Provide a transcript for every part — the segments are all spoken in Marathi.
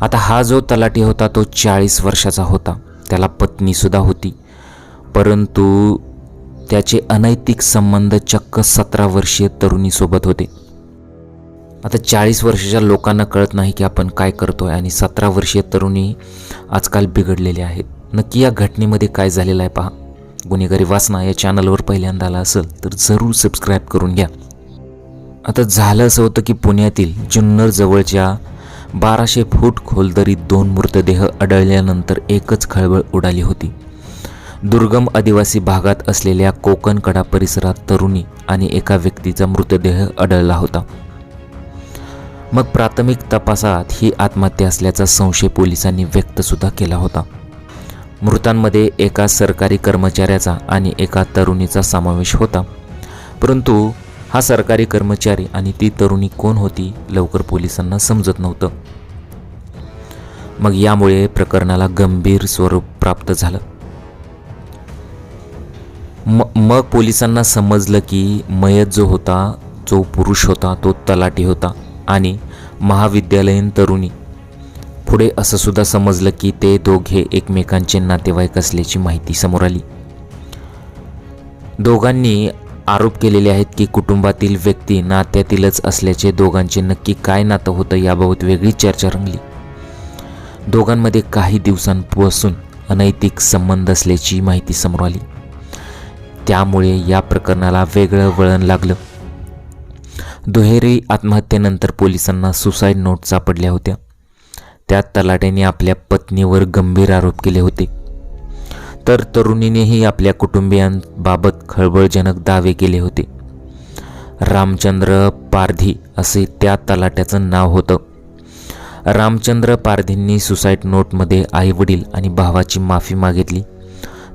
आता हा जो तलाठी होता तो चाळीस वर्षाचा होता. त्याला पत्नीसुद्धा होती. परंतु त्याचे अनैतिक संबंध चक्क सतरा वर्षीय तरुणीसोबत होते. आता चाळीस वर्षाच्या लोकांना कळत नाही की आपण काय करतो आहे आणि सतरा वर्षीय तरुणी आजकाल बिघडलेले आहेत नक्की या घटनेमध्ये काय झालेलं आहे पहा. गुन्हेगारी वासना या चॅनलवर पहिल्यांदा आला असेल तर जरूर सबस्क्राईब करून घ्या. आता झालं असं होतं की पुण्यातील जुन्नर जवळच्या बाराशे फूट खोलदरीत दोन मृतदेह आढळल्यानंतर एकच खळबळ उडाली होती. दुर्गम आदिवासी भागात असलेल्या कोकणकडा परिसरात तरुणी आणि एका व्यक्तीचा मृतदेह आढळला होता. मग प्राथमिक तपासात ही आत्महत्या असल्याचा संशय पोलिसांनी व्यक्त सुद्धा केला होता. मृतांमध्ये एका सरकारी कर्मचाऱ्याचा आणि एका तरुणीचा समावेश होता. परंतु हा सरकारी कर्मचारी आणि ती तरुणी कोण होती लवकर पोलिसांना समजत नव्हतं. मग यामुळे प्रकरणाला गंभीर स्वरूप प्राप्त झालं. मग पोलिसांना समजलं की मयत जो होता जो पुरुष होता तो तलाठी होता आणि महाविद्यालयीन तरुणी. पुढे असं सुद्धा समजलं की ते दोघे एकमेकांचे नातेवाईक असल्याची माहिती समोर आली. दोघांनी आरोप केलेले आहेत की कुटुंबातील व्यक्ती नात्यातीलच असल्याचे दोघांचे नक्की काय नातं होतं याबाबत वेगळी चर्चा रंगली. दोघांमध्ये काही दिवसांपासून अनैतिक संबंध असल्याची माहिती समोर आली. त्यामुळे या प्रकरणाला वेगळं वळण लागलं. दुहेरी आत्महत्येनंतर पोलिसांना सुसाईड नोट सापडल्या होत्या. त्यात तलाट्याने आपल्या पत्नीवर गंभीर आरोप केले होते. तर तरुणीनेही आपल्या कुटुंबियांबाबत खळबळजनक दावे केले होते. रामचंद्र पारधी असे त्या तलाट्याचं नाव होतं. रामचंद्र पारधींनी सुसाईड नोटमध्ये आईवडील आणि भावाची माफी मागितली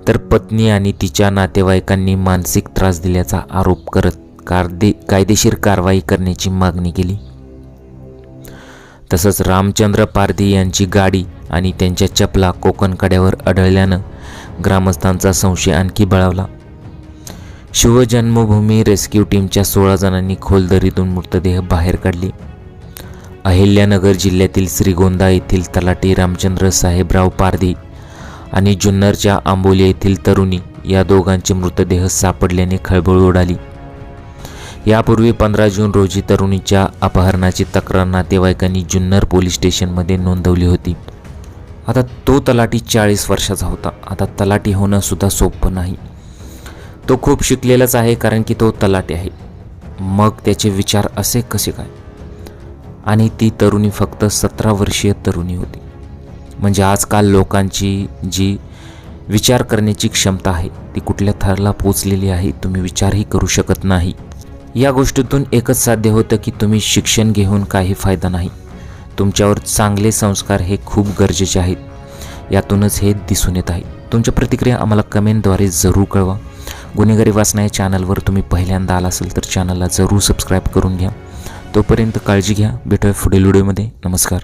तर पत्नी आणि तिच्या नातेवाईकांनी मानसिक त्रास दिल्याचा आरोप करत कायदे कायदेशीर कारवाई करण्याची मागणी केली. तसंच रामचंद्र पारधी यांची गाडी आणि त्यांच्या चपला कोकणकड्यावर आढळल्यानं ग्रामस्थांचा संशय आणखी बळावला. शिवजन्मभूमी रेस्क्यू टीमच्या सोळा जणांनी खोलदरीतून मृतदेह बाहेर काढले. अहिल्यानगर जिल्ह्यातील श्रीगोंदा येथील तलाठी रामचंद्र साहेबराव पारधी आणि जुन्नरच्या आंबोली येथील तरुणी या दोघांचे मृतदेह सापडल्याने खळबळ उडाली. यापूर्वी पंधरा जून रोजी तरुणीच्या अपहरणाची तक्रार नातेवाईकांनी जुन्नर पोलीस स्टेशनमध्ये नोंदवली होती. आता तो तलाठी चाळीस वर्षाचा होता. आता तलाठी होणंसुद्धा सोपं नाही. तो खूप शिकलेलाच आहे कारण की तो तलाठी आहे. मग त्याचे विचार असे कसे काय? आणि ती तरुणी फक्त सतरा वर्षीय तरुणी होती. म्हणजे आजकाल लोकांची जी विचार करण्याची क्षमता आहे ती कुठल्या थराला पोचलेली आहे तुम्ही विचारही करू शकत नाही. या गोष्टीतून एकच साध्य होतं की तुम्ही शिक्षण घेऊन काही फायदा नाही. तुमच्यावर चांगले संस्कार हे खूप गरजेचे आहेत. यातूनच हे दिसून येत आहे. तुमच्या प्रतिक्रिया आम्हाला कमेंटद्वारे जरूर कळवा. गुन्हेगारी वाचना या चॅनलवर तुम्ही पहिल्यांदा आला असेल तर चॅनलला जरूर सबस्क्राईब करून घ्या. तोपर्यंत काळजी घ्या. भेटूया पुढील व्हिडिओमध्ये. नमस्कार.